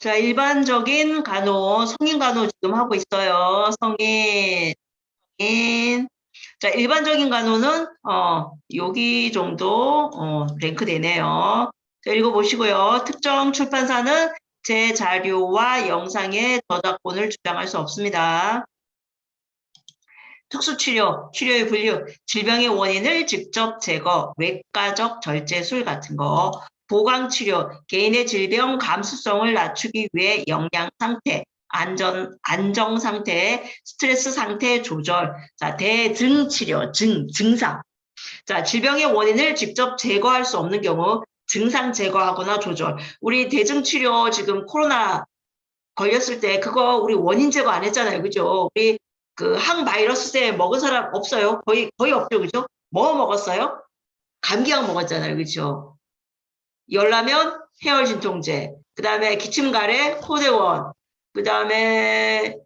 자, 일반적인 간호, 성인 간호 지금 하고 있어요. 성인, 성인. 자, 일반적인 간호는, 어, 여기 정도, 어, 랭크 되네요. 자, 읽어보시고요. 특정 출판사는 제 자료와 영상의 저작권을 주장할 수 없습니다. 특수치료, 치료의 분류, 질병의 원인을 직접 제거, 외과적 절제술 같은 거, 보강치료, 개인의 질병 감수성을 낮추기 위해 영양 상태, 안전, 안정 상태, 스트레스 상태 조절, 자, 대증 치료, 증, 증상. 자, 질병의 원인을 직접 제거할 수 없는 경우 증상 제거하거나 조절. 우리 대증 치료 지금 코로나 걸렸을 때 그거 우리 원인 제거 안 했잖아요. 그죠? 우리 그 항바이러스 때 먹은 사람 없어요. 거의 거의 없죠. 그죠? 뭐 먹었어요? 감기약 먹었잖아요. 그죠? 열나면 해열 진통제, 그 다음에 기침 가래 코대원, 그 다음에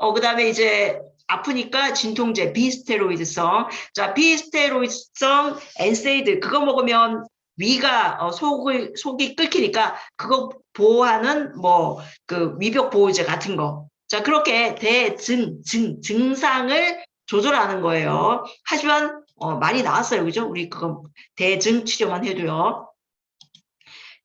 어 그 다음에 이제 아프니까 진통제 비스테로이드성, 자 비스테로이드성 엔세이드 그거 먹으면 위가 어, 속을 속이 끓기니까 그거 보호하는 뭐 그 위벽 보호제 같은 거. 자 그렇게 대증 증 증상을 조절하는 거예요. 하지만 어, 많이 나왔어요, 그죠? 우리 그거 대증 치료만 해도요.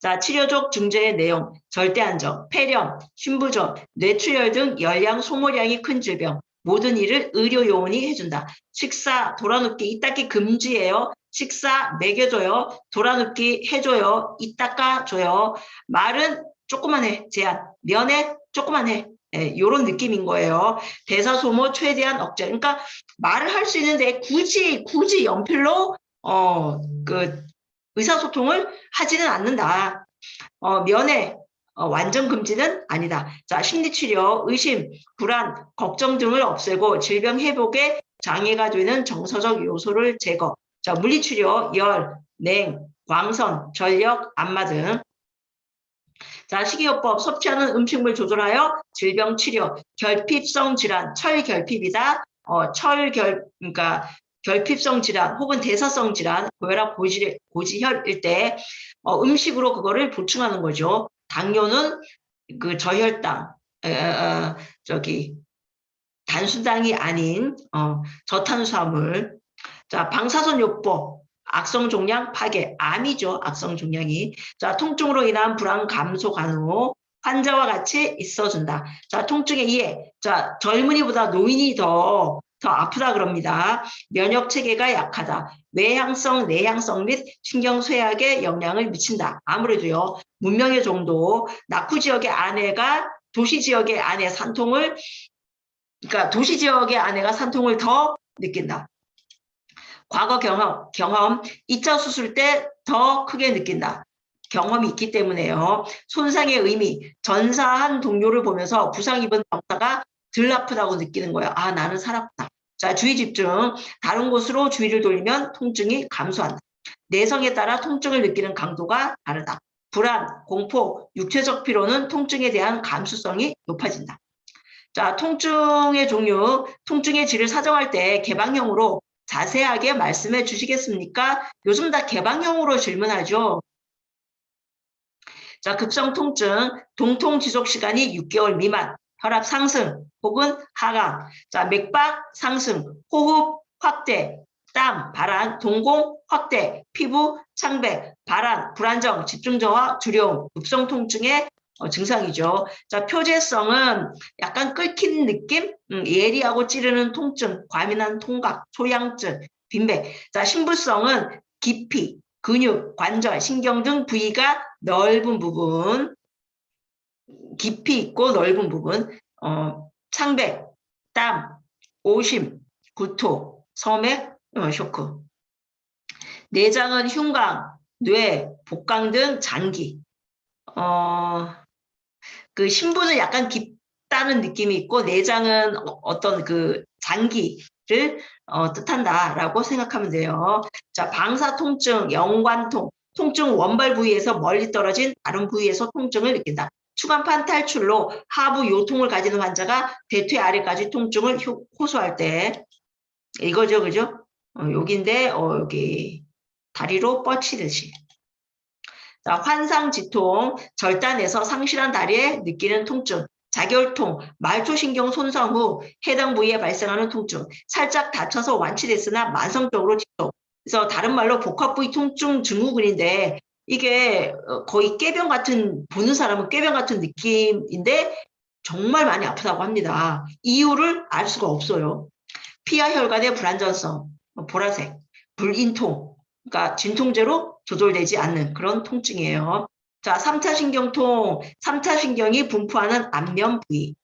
자, 치료적 증제의 내용, 절대안정, 폐렴, 신부전, 뇌출혈 등 열량 소모량이 큰 질병, 모든 일을 의료 요원이 해준다. 식사, 돌아눕기, 이닦기 금지예요. 식사, 먹여줘요. 돌아눕기 해줘요. 이닦아줘요. 말은 조금만 해, 제한. 면회, 조금만 해. 예, 요런 느낌인 거예요. 대사 소모 최대한 억제. 그러니까 말을 할 수 있는데 굳이, 굳이 연필로, 어, 그, 의사소통을 하지는 않는다. 어, 면회, 어, 완전 금지는 아니다. 자, 심리치료, 의심, 불안, 걱정 등을 없애고 질병 회복에 장애가 되는 정서적 요소를 제거. 자, 물리치료, 열, 냉, 광선, 전력, 안마 등. 자, 식이요법, 섭취하는 음식물 조절하여 질병 치료, 결핍성 질환, 철결핍이다. 어, 철결, 그러니까 결핍성 질환 혹은 대사성 질환, 고혈압, 고지, 고지혈일 때 어, 음식으로 그거를 보충하는 거죠. 당뇨는 그 저혈당, 에, 에, 저기 단수당이 아닌 어, 저탄수화물. 자, 방사선 요법, 악성 종양 파괴, 암이죠. 악성 종양이. 자, 통증으로 인한 불안 감소 간호, 환자와 같이 있어준다. 자, 통증의 이해. 자, 젊은이보다 노인이 더, 더 아프다 그럽니다. 면역 체계가 약하다. 외향성, 내향성 및 신경 쇠약에 영향을 미친다. 아무래도요, 문명의 정도, 낙후 지역의 아내가 도시 지역의 아내 산통을, 그러니까 도시 지역의 아내가 산통을 더 느낀다. 과거 경험, 경험, 2차 수술 때 더 크게 느낀다. 경험이 있기 때문에요. 손상의 의미, 전사한 동료를 보면서 부상 입은 병사가 덜 아프다고 느끼는 거예요. 아, 나는 살았다. 자, 주의 집중. 다른 곳으로 주의를 돌리면 통증이 감소한다. 내성에 따라 통증을 느끼는 강도가 다르다. 불안, 공포, 육체적 피로는 통증에 대한 감수성이 높아진다. 자, 통증의 종류, 통증의 질을 사정할 때 개방형으로 자세하게 말씀해 주시겠습니까? 요즘 다 개방형으로 질문하죠. 자, 급성 통증, 동통 지속 시간이 6개월 미만, 혈압 상승 혹은 하강, 자, 맥박 상승, 호흡 확대, 땀, 발한, 동공 확대, 피부 창백, 발한, 불안정, 집중 저하, 두려움, 급성 통증의 어, 증상이죠. 자, 표재성은 약간 끓긴 느낌, 음, 예리하고 찌르는 통증, 과민한 통각, 소양증, 빈배. 자, 신부성은 깊이, 근육, 관절, 신경 등 부위가 넓은 부분, 깊이 있고 넓은 부분, 어, 창백, 땀, 오심, 구토, 섬액, 어, 쇼크. 내장은 흉강, 뇌, 복강 등 장기. 어, 그 신부는 약간 깊다는 느낌이 있고 내장은 어- 어떤 그 장기를 어, 뜻한다라고 생각하면 돼요. 자, 방사 통증, 연관통, 통증 원발 부위에서 멀리 떨어진 다른 부위에서 통증을 느낀다. 추간판 탈출로 하부 요통을 가지는 환자가 대퇴 아래까지 통증을 효- 호소할 때 이거죠, 그죠? 어, 여기인데 어, 여기 다리로 뻗치듯이. 자, 환상지통, 절단에서 상실한 다리에 느끼는 통증, 자결통, 말초신경 손상 후 해당 부위에 발생하는 통증, 살짝 다쳐서 완치됐으나 만성적으로 지속. 그래서 다른 말로 복합부위 통증 증후군인데 이게 어, 거의 깨병 같은 보는 사람은 깨병 같은 느낌인데 정말 많이 아프다고 합니다. 이유를 알 수가 없어요. 피와 혈관의 불안전성, 뭐 보라색, 불인통, 그러니까 진통제로 조절되지 않는 그런 통증이에요. 자, 3차 신경통, 3차 신경이 분포하는 안면 부위.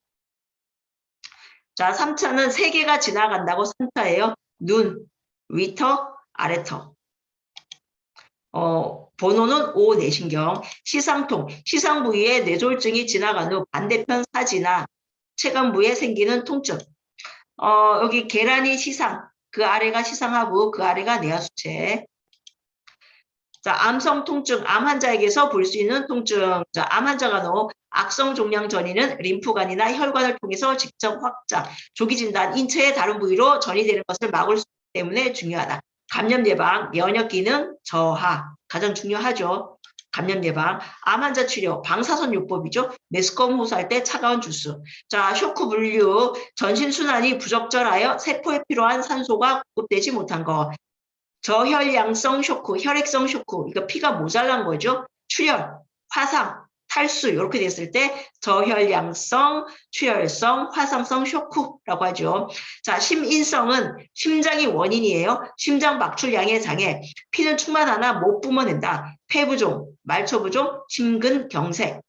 자, 3차는 세 개가 지나간다고 3차예요. 눈, 위터, 아래터. 어, 번호는 5 내신경, 시상통, 시상 부위에 뇌졸중이 지나간 후 반대편 사지나 체관 부위에 생기는 통증. 어, 여기 계란이 시상, 그 아래가 시상하고 그 아래가 내하수체. 자, 암성 통증, 암 환자에게서 볼 수 있는 통증. 자, 암 환자가 너 악성 종양 전이는 림프관이나 혈관을 통해서 직접 확장, 조기 진단, 인체의 다른 부위로 전이되는 것을 막을 수 있기 때문에 중요하다. 감염 예방, 면역 기능 저하 가장 중요하죠. 감염 예방, 암 환자 치료, 방사선 요법이죠. 메스꺼움 호소할 때 차가운 주스. 자, 쇼크 분류, 전신 순환이 부적절하여 세포에 필요한 산소가 공급되지 못한 것. 저혈량성 쇼크, 혈액성 쇼크, 이거 피가 모자란 거죠. 출혈, 화상, 탈수 이렇게 됐을 때 저혈량성, 출혈성, 화상성 쇼크라고 하죠. 자, 심인성은 심장이 원인이에요. 심장 막출량의 장애, 피는 충만하나 못 뿜어낸다. 폐부종, 말초부종, 심근 경색.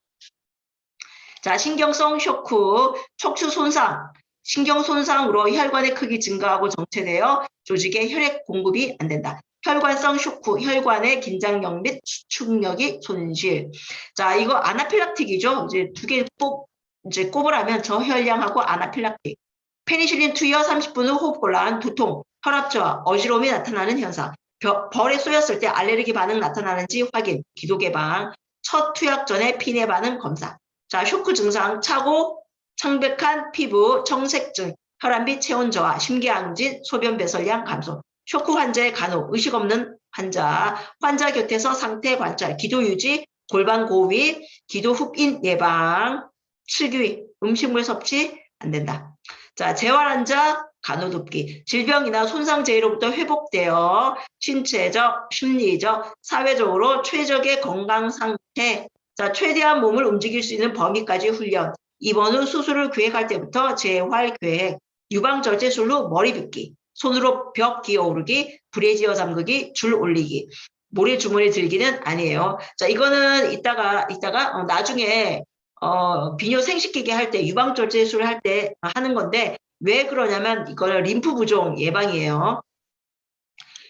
자, 신경성 쇼크, 척추 손상, 신경 손상으로 혈관의 크기 증가하고 정체되어 조직에 혈액 공급이 안 된다. 혈관성 쇼크, 혈관의 긴장력 및 수축력이 손실. 자, 이거 아나필락틱이죠. 이제 두개꼭 이제 꼽으라면 저혈량하고 아나필락틱. 페니실린 투여 30분 후 호흡 곤란, 두통, 혈압 저하, 어지러움이 나타나는 현상. 벼- 벌에 쏘였을 때 알레르기 반응 나타나는지 확인, 기도 개방, 첫 투약 전에 피내 반응 검사. 자, 쇼크 증상, 차고, 창백한 피부, 청색증, 혈압 및 체온 저하, 심계항진, 소변 배설량 감소. 쇼크 환자의 간호, 의식 없는 환자, 환자 곁에서 상태 관찰, 기도 유지, 골반 고위, 기도 흡인 예방, 칠규 음식물 섭취 안 된다. 자, 재활 환자 간호 돕기, 질병이나 손상 재해로부터 회복되어 신체적, 심리적, 사회적으로 최적의 건강 상태, 자, 최대한 몸을 움직일 수 있는 범위까지 훈련, 입원 후 수술을 계획할 때부터 재활 계획, 유방 절제술로 머리 빗기, 손으로 벽 기어오르기, 브래지어 잠그기, 줄 올리기, 모래 주머니 들기는 아니에요. 자, 이거는 이따가 이따가 어, 나중에 어, 비뇨 생식기계 할 때 유방 절제술 할 때 하는 건데 왜 그러냐면 이거는 림프 부종 예방이에요.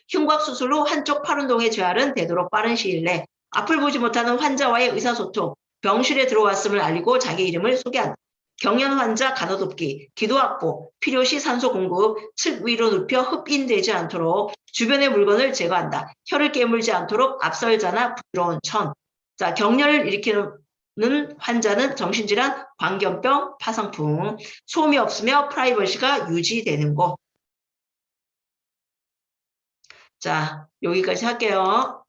흉곽 수술 후 한쪽 팔 운동의 재활은 되도록 빠른 시일 내 앞을 보지 못하는 환자와의 의사소통, 병실에 들어왔음을 알리고 자기 이름을 소개한다. 경련 환자 간호돕기, 기도 확보, 필요시 산소 공급, 측 위로 눕혀 흡인되지 않도록 주변의 물건을 제거한다. 혀를 깨물지 않도록 앞설자나 부드러운 천. 자, 경련을 일으키는 환자는 정신질환, 광견병, 파상풍, 소음이 없으며 프라이버시가 유지되는 곳. 자, 여기까지 할게요.